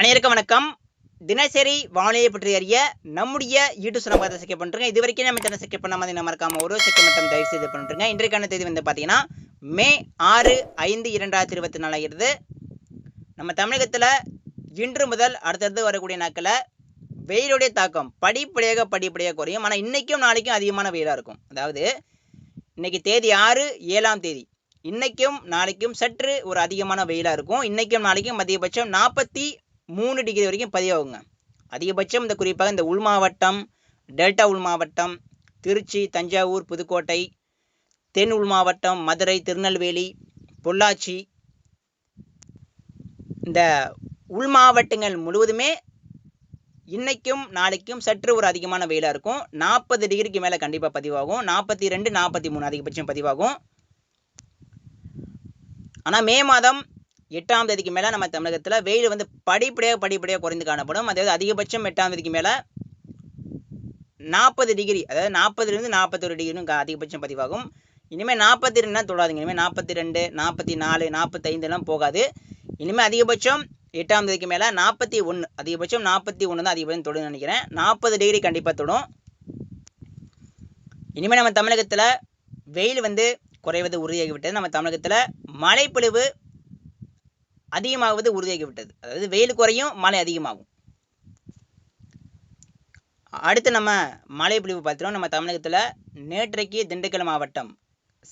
அனைவருக்கும் வணக்கம். தினசரி வானிலையை பற்றி அறிய நம்முடைய யூடியூப் சேனல் பார்த்து செக் இது வரைக்கும் நம்ம சேனல் செக் பண்ண மாதிரி நம்ம மறக்காம ஒரு செக் மட்டும் தயவு செய்து பண்ணுறேங்க இன்றைக்கான தேதி வந்து பார்த்தீங்கன்னா மே ஆறு ஐந்து இரண்டாயிரத்தி இருபத்தி நாலாகிறது நம்ம தமிழகத்தில் இன்று முதல் அடுத்தடுத்து வரக்கூடிய நாட்களில் வெயிலுடைய தாக்கம் படிப்படியாக படிப்படியாக குறையும். ஆனால் இன்றைக்கும் நாளைக்கும் அதிகமான வெயிலாக இருக்கும். அதாவது இன்னைக்கு தேதி ஆறு ஏழாம் தேதி. இன்றைக்கும் நாளைக்கும் சற்று ஒரு அதிகமான வெயிலாக இருக்கும். இன்றைக்கும் நாளைக்கும் அதிகபட்சம் நாற்பத்தி மூணு டிகிரி வரைக்கும் பதிவாகுங்க. அதிகபட்சம் இந்த குறிப்பாக இந்த உள் மாவட்டம் டெல்டா உள் மாவட்டம் திருச்சி தஞ்சாவூர் புதுக்கோட்டை தென் உள் மாவட்டம் மதுரை திருநெல்வேலி பொள்ளாச்சி. இந்த உள் மாவட்டங்கள் முழுவதுமே இன்னைக்கும் நாளைக்கும் சற்று ஒரு அதிகமான வெயிலாக இருக்கும். நாற்பது டிகிரிக்கு மேலே கண்டிப்பாக பதிவாகும். நாற்பத்தி ரெண்டு நாற்பத்தி மூணு அதிகபட்சம் பதிவாகும். ஆனால் மே மாதம் எட்டாம் தேதிக்கு மேலே நம்ம தமிழகத்தில் வெயில் வந்து படிப்படியாக படிப்படியாக குறைந்து காணப்படும். அதாவது அதிகபட்சம் எட்டாம் தேதிக்கு மேலே நாற்பது டிகிரி அதாவது நாற்பதுலேருந்து நாற்பத்தொரு டிகிரியும் அதிகபட்சம் பதிவாகும். இனிமேல் நாற்பத்தி ரெண்டுலாம் தொடாதுங்க. இனிமேல் நாற்பத்தி ரெண்டு நாற்பத்தி நாலு நாற்பத்தைந்துலாம் போகாது. இனிமேல் அதிகபட்சம் எட்டாம் தேதிக்கு மேலே நாற்பத்தி ஒன்று அதிகபட்சம் நாற்பத்தி ஒன்று தான் அதிகபட்சம் தொடுன்னு நினைக்கிறேன். நாற்பது டிகிரி கண்டிப்பாக தொடும். இனிமேல் நம்ம தமிழகத்தில் வெயில் வந்து குறைவது உறுதியாகிவிட்டது. நம்ம தமிழகத்தில் மழைப்பொழிவு அதிகமாகுவது உறுதியாகிவிட்டது அதாவது வெயில் குறையும் மழை அதிகமாகும். அடுத்து நம்ம மழை பொழிவு பார்த்துட்டோம். நம்ம தமிழகத்தில் நேற்றைக்கு திண்டுக்கல் மாவட்டம்.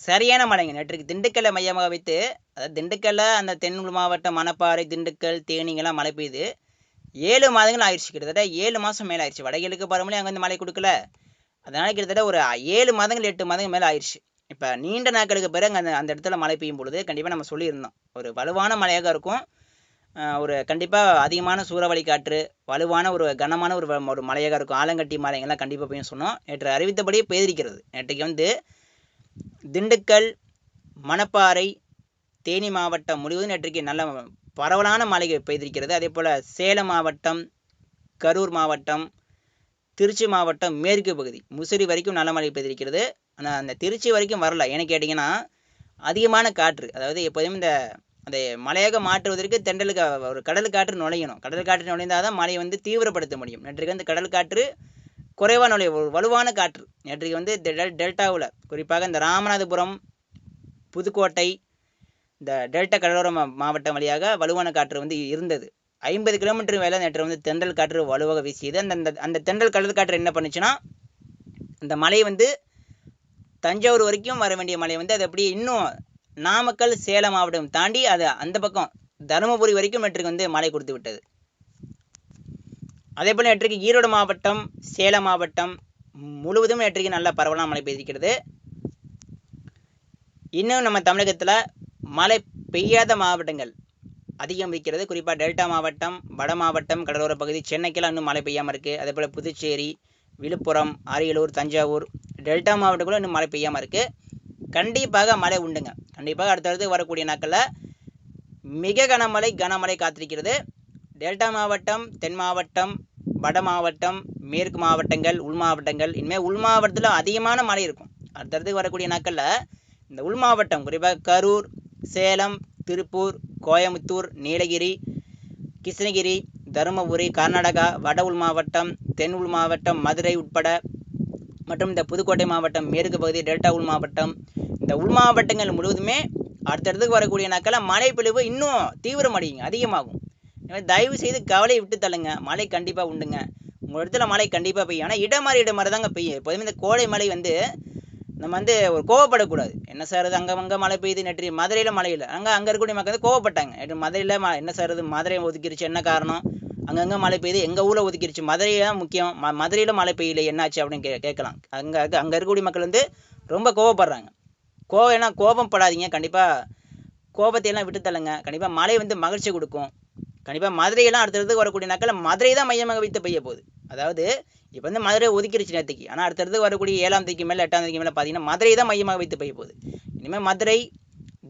சரியான மழைங்க. நேற்றைக்கு திண்டுக்கல்லை மையமாக வைத்து அதாவது திண்டுக்கல்லை அந்த தென்னூர் மாவட்டம் மணப்பாறை திண்டுக்கல் தேனிங்கெல்லாம் மழை பெய்யுது ஏழு மாதங்கள் ஆயிடுச்சு. கிட்டத்தட்ட ஏழு மாதம் மேலே ஆயிடுச்சு வடகிழக்கு பருவமழை அங்கே வந்து மழை கொடுக்கல. அதனால் கிட்டத்தட்ட ஒரு ஏழு மாதங்கள் எட்டு மாதங்கள் மேலே ஆயிடுச்சு. இப்போ நீண்ட நாட்களுக்கு பிறகு அந்த அந்த இடத்துல மழை பெய்யும் பொழுது கண்டிப்பாக நம்ம சொல்லியிருந்தோம். ஒரு வலுவான மழையாக இருக்கும். ஒரு கண்டிப்பாக அதிகமான சூறாவளி காற்று வலுவான ஒரு கனமான ஒரு ஒரு மழையாக இருக்கும். ஆலங்கட்டி மலைங்கெல்லாம் கண்டிப்பாக பெய்யும் சொன்னோம். நேற்று அறிவித்தபடியே பெய்திருக்கிறது. நேற்றைக்கு வந்து திண்டுக்கல் மணப்பாறை தேனி மாவட்டம் முழுவதும் நேற்றைக்கு நல்ல பரவலான மழை பெய்திருக்கிறது. அதே போல் சேலம் மாவட்டம் கரூர் மாவட்டம் திருச்சி மாவட்டம் மேற்கு பகுதி முசிறி வரைக்கும் நல்ல மழை பெய்திருக்கிறது. ஆனால் அந்த திருச்சி வரைக்கும் வரல. ஏன்னு கேட்டிங்கன்னா அதிகமான காற்று. அதாவது எப்போதும் இந்த அந்த மலையாக மாற்றுவதற்கு தெண்டலுக்கு ஒரு கடல் காற்று நுழையணும். கடல் காற்று நுழைந்தால் தான் மழையை வந்து தீவிரப்படுத்த முடியும். நேற்றுக்கு வந்து கடல் காற்று குறைவான நுழைய ஒரு வலுவான காற்று. நேற்றுக்கு வந்து டெல் டெல்டாவில் குறிப்பாக இந்த ராமநாதபுரம் புதுக்கோட்டை இந்த டெல்டா கடலோர மாவட்டம் வழியாக வலுவான காற்று வந்து இருந்தது. ஐம்பது கிலோமீட்டர் மேலே நேற்று வந்து தென்றல் காற்று வலுவாக வீசியது. அந்த அந்த அந்த தென்றல் கடல் காற்று என்ன பண்ணுச்சுன்னா அந்த மலை வந்து தஞ்சாவூர் வரைக்கும் வர வேண்டிய மலை வந்து அது அப்படியே இன்னும் நாமக்கல் சேலம் மாவட்டம் தாண்டி அது அந்த பக்கம் தருமபுரி வரைக்கும் நேற்றுக்கு வந்து மழை கொடுத்து விட்டது. அதே போல் நேற்றுக்கு ஈரோடு மாவட்டம் சேலம் மாவட்டம் முழுவதும் நேற்றுக்கு நல்ல பரவலாக மழை பெய்திருக்கிறது. இன்னும் நம்ம தமிழகத்தில் மழை பெய்யாத மாவட்டங்கள் அதிகம் இருக்கிறது. குறிப்பாக டெல்டா மாவட்டம் வட மாவட்டம் கடலோர பகுதி சென்னைக்கெல்லாம் இன்னும் மழை பெய்யாமல் இருக்குது அதே போல் புதுச்சேரி விழுப்புரம் அரியலூர் தஞ்சாவூர் டெல்டா மாவட்டங்களும் இன்னும் மழை பெய்யாமல் இருக்குது கண்டிப்பாக மழை உண்டுங்க. கண்டிப்பாக அடுத்தடுத்து வரக்கூடிய நாட்களில் மிக கனமழை கனமழை காத்திருக்கிறது. டெல்டா மாவட்டம் தென் மாவட்டம் வட மாவட்டம் மேற்கு மாவட்டங்கள் உள் மாவட்டங்கள் இனிமேல் உள் மாவட்டத்தில் அதிகமான மழை இருக்கும். அடுத்தடுத்து வரக்கூடிய நாட்களில் இந்த உள் மாவட்டம் குறிப்பாக கரூர் சேலம் திருப்பூர் கோயம்புத்தூர் நீலகிரி கிருஷ்ணகிரி தருமபுரி கர்நாடகா வட உள் மாவட்டம் தென் உள் மாவட்டம் மதுரை உட்பட மற்றும் இந்த புதுக்கோட்டை மாவட்டம் மேற்கு பகுதி டெல்டா உள் மாவட்டம். இந்த உள் மாவட்டங்கள் முழுவதுமே அடுத்தடுத்துக்கு வரக்கூடிய நாட்களில் மழை பொழிவு இன்னும் தீவிரமடையுங்க அதிகமாகும். எனவே தயவு செய்து கவலை விட்டு தள்ளுங்க மழை கண்டிப்பாக உண்டுங்க. உங்கள் இடத்துல மழை கண்டிப்பாக பெய்யும். ஆனால் இடமாறி இடமாறி தாங்க பெய்யும். எப்போதுமே இந்த கோடை மழை வந்து நம்ம வந்து ஒரு கோவப்படக்கூடாது. என்ன சார் அங்கே அங்கே மழை பெய்யுது நெற்றி மதுரையில் மழை இல்லை. அங்கே அங்கே இருக்கக்கூடிய மக்கள் வந்து கோவப்பட்டாங்க. மதுரையில் ம என்ன சார் மதுரையை மதுரை ஒதுக்கிருச்சு என்ன காரணம்? அங்கங்கே மழை பெய்யுது எங்கள் ஊரில் ஒதுக்கிடுச்சு. மதுரை தான் முக்கியம் ம மதுரையில் மழை பெய்யல என்னாச்சு அப்படின்னு கே கேட்கலாம். அங்கே அங்கே இருக்கக்கூடிய மக்கள் வந்து ரொம்ப கோவப்படுறாங்க. கோவம் ஏன்னா கோபம் படாதீங்க கண்டிப்பாக கோபத்தையெல்லாம் விட்டு தள்ளுங்க. கண்டிப்பாக மழை வந்து மகிழ்ச்சி கொடுக்கும். கண்டிப்பாக மதுரையெல்லாம் அடுத்தடுத்து வரக்கூடிய நாட்களில் மதுரை தான் மையமாக வைத்து பெய்ய போகுது. அதாவது இப்போ வந்து மதுரை ஒதுக்கிருச்சு நேற்றுக்கு ஆனால் அடுத்தடுத்து வரக்கூடிய ஏழாம் தேதிக்கு மேலே எட்டாம் தேதிக்கு மேலே பார்த்தீங்கன்னா மதுரை தான் மையமாக வைத்து பெய்ய போகுது. இனிமேல் மதுரை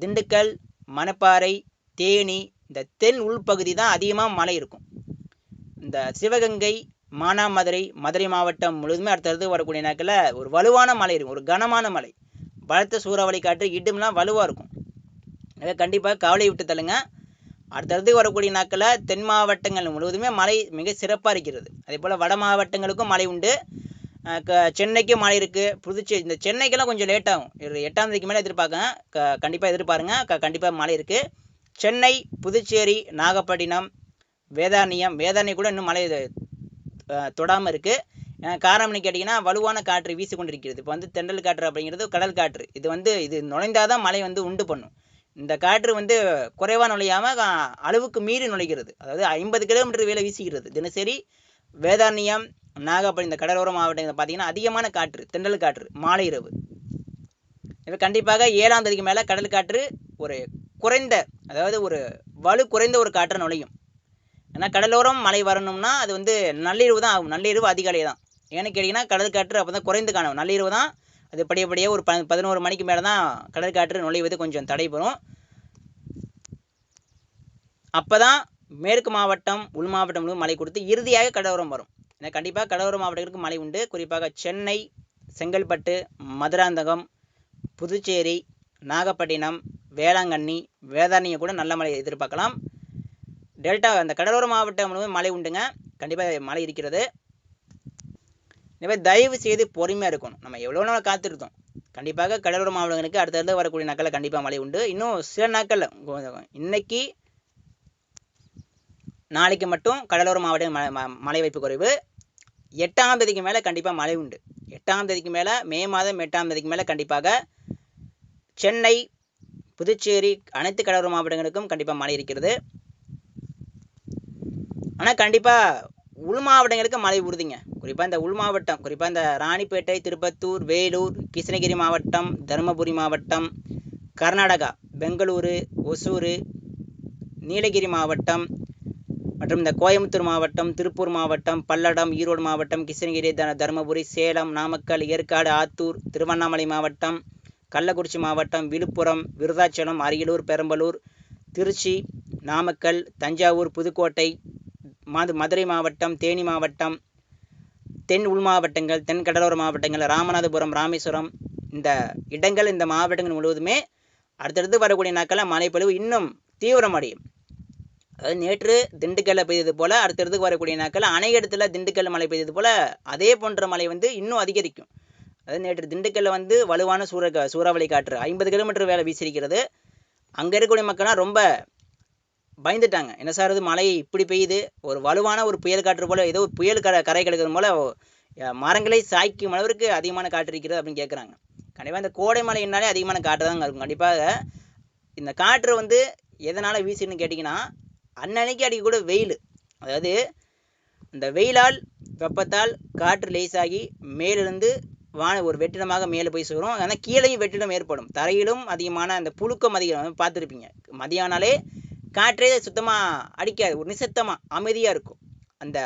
திண்டுக்கல் மணப்பாறை தேனி இந்த தென் உள்பகுதி தான் அதிகமாக மழை இருக்கும். இந்த சிவகங்கை மானாமதுரை மதுரை மாவட்டம் முழுதுமே அடுத்தடுத்து வரக்கூடிய நாட்களில் ஒரு வலுவான மலை இருக்கும். ஒரு கனமான மலை. பலத்த சூறாவளி காற்று இடும்லாம் வலுவாக இருக்கும். எனவே கண்டிப்பாக கவலை விட்டு தள்ளுங்க. அடுத்தடுத்து வரக்கூடிய நாட்களில் தென் மாவட்டங்கள் முழுவதுமே மழை மிக சிறப்பாக இருக்கிறது. அதே போல் வட மாவட்டங்களுக்கும் மழை உண்டு. க- சென்னைக்கும் மழை இருக்குது புதுச்சேரி இந்த சென்னைக்கெல்லாம் கொஞ்சம் லேட் ஆகும். எட்டாம் தேதிக்கு மேலே எதிர்பார்க்கேன் க கண்டிப்பாக எதிர்பாருங்க. க கண்டிப்பாக மழை இருக்குது சென்னை புதுச்சேரி நாகப்பட்டினம் வேதாரண்யம் வேதாரண்யம் கூட இன்னும் மழை தொடாமல் இருக்குது காரணம்னு கேட்டிங்கன்னா வலுவான காற்று வீசி கொண்டிருக்கிறது இப்போ வந்து தென்றல் காற்று அப்படிங்கிறது கடல் காற்று. இது வந்து இது நுழைந்தாதான் மழை வந்து உண்டு பண்ணும். இந்த காற்று வந்து குறைவாக நுழையாமல் அளவுக்கு மீறி நுழைகிறது. அதாவது ஐம்பது கிலோமீட்டர் வேலை வீசுகிறது. தினசரி வேதாரண்யம் நாகப்பட்டினம் இந்த கடலோர மாவட்டங்கள் பார்த்தீங்கன்னா அதிகமான காற்று தென்றல் காற்று மாலை இரவு. இது கண்டிப்பாக ஏழாம் தேதிக்கு மேலே கடல் காற்று ஒரு குறைந்த அதாவது ஒரு வலு குறைந்த ஒரு காற்று நுழையும். ஏன்னா கடலோரம் மழை வரணும்னா அது வந்து நள்ளிரவு தான் ஆகும். நள்ளிரவு அதிகாலை தான். ஏன்னு கேட்டிங்கன்னா கடல் காற்று அப்போ தான் குறைந்து காணும். நள்ளிரவு தான். அது படியப்படியே ஒரு ப பதினோரு மணிக்கு மேலே தான் கடல் காற்று நுழைவது கொஞ்சம் தடைபெறும் அப்போ தான் மேற்கு மாவட்டம் உள் மாவட்டம் முழுவதும் மழை கொடுத்து இறுதியாக கடலோரம் வரும். ஏன்னா கண்டிப்பாக கடலோர மாவட்டங்களுக்கு மழை உண்டு. குறிப்பாக சென்னை செங்கல்பட்டு மதுராந்தகம் புதுச்சேரி நாகப்பட்டினம் வேளாங்கண்ணி வேதாரணியை கூட நல்ல மழை எதிர்பார்க்கலாம். டெல்டா அந்த கடலோர மாவட்டம் முழுவதும் மழை உண்டுங்க. கண்டிப்பாக மழை இருக்கிறது. எனவே தயவு செய்து பொறுமையாக இருக்கணும். நம்ம எவ்வளோ நாள் காத்திருந்தோம் கண்டிப்பாக கடலோர மாவட்டங்களுக்கு அடுத்தடுத்து வரக்கூடிய நாட்களில் கண்டிப்பாக மழை உண்டு. இன்னும் சில நாட்களில் இன்னைக்கு நாளைக்கு மட்டும் கடலோர மாவட்டம் மழை ம- மழை வாய்ப்பு குறைவு. எட்டாம் தேதிக்கு மேலே கண்டிப்பாக மழை உண்டு. எட்டாம் தேதிக்கு மேலே மே மாதம் எட்டாம் தேதிக்கு மேலே கண்டிப்பாக சென்னை புதுச்சேரி அனைத்து கடலோர மாவட்டங்களுக்கும் கண்டிப்பாக மழை இருக்கிறது. ஆனால் கண்டிப்பாக உள் மாவட்டங்களுக்கு மழை உறுதிங்க குறிப்பாக இந்த உள் மாவட்டம் குறிப்பாக இந்த ராணிப்பேட்டை திருப்பத்தூர் வேலூர் கிருஷ்ணகிரி மாவட்டம் தருமபுரி மாவட்டம் கர்நாடகா பெங்களூரு ஒசூர் நீலகிரி மாவட்டம் மற்றும் இந்த கோயம்புத்தூர் மாவட்டம் திருப்பூர் மாவட்டம் பல்லடம் ஈரோடு மாவட்டம் கிருஷ்ணகிரி த தருமபுரி சேலம் நாமக்கல் ஏற்காடு ஆத்தூர் திருவண்ணாமலை மாவட்டம் கள்ளக்குறிச்சி மாவட்டம் விழுப்புரம் விருதாச்சலம் அரியலூர் பெரம்பலூர் திருச்சி நாமக்கல் தஞ்சாவூர் புதுக்கோட்டை மது மதுரை மாவட்டம் தேனி மாவட்டம் தென் உள் மாவட்டங்கள் தென் கடலோர மாவட்டங்கள் ராமநாதபுரம் ராமேஸ்வரம் இந்த இடங்கள் இந்த மாவட்டங்கள் முழுவதுமே அடுத்தடுத்து வரக்கூடிய நாட்களில் மழைப்பொழிவு இன்னும் தீவிரமடையும் அதாவது நேற்று திண்டுக்கல்ல பெய்தது போல அடுத்தடுத்து வரக்கூடிய நாட்கள் அணையிடத்துல திண்டுக்கல் மழை பெய்தது போல அதே போன்ற மழை வந்து இன்னும் அதிகரிக்கும். அதாவது நேற்று திண்டுக்கல்ல வந்து வலுவான சூற சூறாவளி காற்று ஐம்பது கிலோமீட்டர் வேலை வீசியிருக்கிறது. அங்கே இருக்கக்கூடிய மக்கள்லாம் ரொம்ப பயந்துட்டாங்க. என்ன சார் இது மழை இப்படி பெய்யுது? ஒரு வலுவான ஒரு புயல் காற்று போல ஏதோ ஒரு புயல் கரை கரை கிடக்கிறது போல மரங்களை சாய்க்கும் அளவிற்கு அதிகமான காற்று இருக்கிறது அப்படின்னு கேட்குறாங்க கண்டிப்பாக இந்த கோடை மழைனாலே அதிகமான காற்று தாங்க இருக்கும். கண்டிப்பாக இந்த காற்று வந்து எதனால் வீசுன்னு கேட்டிங்கன்னா அன்னன்னைக்கு அடிக்கக்கூட வெயில். அதாவது இந்த வெயிலால் வெப்பத்தால் காற்று லேசாகி மேலிருந்து வான ஒரு வெற்றிடமாக மேலே போய் சேரும் ஆனால் கீழேயும் வெற்றிடம் ஏற்படும். தரையிலும் அதிகமான அந்த புழுக்கம் அதிகம். பார்த்துருப்பீங்க. மதியானாலே காற்றே சுத்தமாக அடிக்காது. ஒரு நிசத்தமாக அமைதியாக இருக்கும். அந்த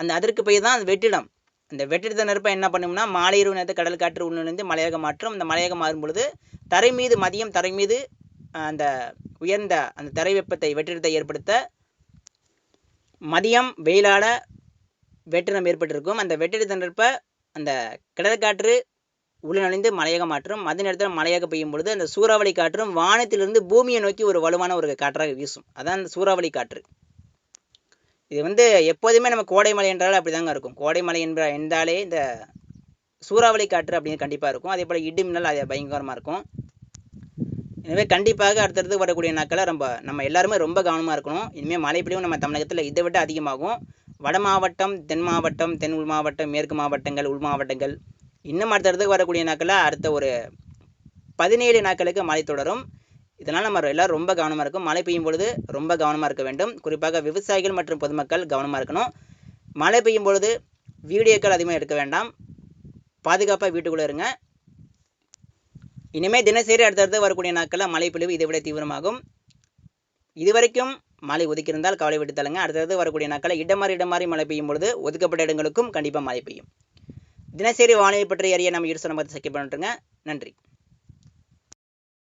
அந்த அதற்கு பெயர் தான் அந்த வெற்றிடம். அந்த வெற்றிடத்தை நெருப்ப என்ன பண்ணும்னா மாலை இரவு நேரத்தில் கடல் காற்று உள்நுழைந்து மலையாக மாற்றும். அந்த மலையாக மாறும் பொழுது தரை மீது மதியம் தரை மீது அந்த உயர்ந்த அந்த தரை வெப்பத்தை வெற்றிடத்தை ஏற்படுத்த மதியம் வெயிலால வெற்றிடம் ஏற்பட்டிருக்கும். அந்த வெற்றிடத்தை நெருப்ப அந்த கடல் காற்று மலையாக மாற்றும் அதே நேரத்தில் மலையாக பெய்யும் பொழுது அந்த சூறாவளி காற்றும் வானத்திலிருந்து பூமியை நோக்கி ஒரு வலுவான ஒரு காற்றாக வீசும். அதான் அந்த சூறாவளி காற்று. இது வந்து எப்போதுமே நம்ம கோடை மலை என்றால் அப்படிதாங்க இருக்கும். கோடை மலை என்ற என்றாலே இந்த சூறாவளி காற்று அப்படின்னு கண்டிப்பாக இருக்கும். அதே போல் இடிமின்னல் அது பயங்கரமாக இருக்கும். எனவே கண்டிப்பாக அடுத்தடுத்து வரக்கூடிய நாட்களில் ரொம்ப நம்ம எல்லாருமே ரொம்ப கவனமாக இருக்கணும். இனிமேல் மழை நம்ம தமிழகத்தில் இதை விட அதிகமாகும். வட மாவட்டம் தென் மாவட்டம் தென் உள் மாவட்டம் மேற்கு மாவட்டங்கள் உள் மாவட்டங்கள். இன்னும் அடுத்தடுத்து வரக்கூடிய நாட்களில் அடுத்த ஒரு பதினேழு நாட்களுக்கு மழை தொடரும். இதனால் நம்ம எல்லாம் ரொம்ப கவனமாக இருக்கும் மழை பெய்யும் பொழுது ரொம்ப கவனமாக இருக்க வேண்டும். குறிப்பாக விவசாயிகள் மற்றும் பொதுமக்கள் கவனமாக இருக்கணும். மழை பெய்யும் பொழுது வீடியோக்கள் அதிகமாக எடுக்க வேண்டாம். பாதுகாப்பாக வீட்டுக்குள்ளே இருங்க. இனிமேல் தினசரி அடுத்தடுத்து வரக்கூடிய நாட்களில் மழை பொழிவு இதை விட தீவிரமாகும். இதுவரைக்கும் மழை ஒதுக்கியிருந்தால் கவலை விட்டு தள்ளுங்க. அடுத்தடுத்து வரக்கூடிய நாட்களில் இடம் மாறி இடம் மாறி மழை பெய்யும் பொழுது ஒதுக்கப்பட்ட இடங்களுக்கும் கண்டிப்பாக மழை பெய்யும். தினசரி வானிலை பற்றி அறிய நம்ம யூஸ் நம்ம சக்கி பண்ணிட்டுருங்க நன்றி.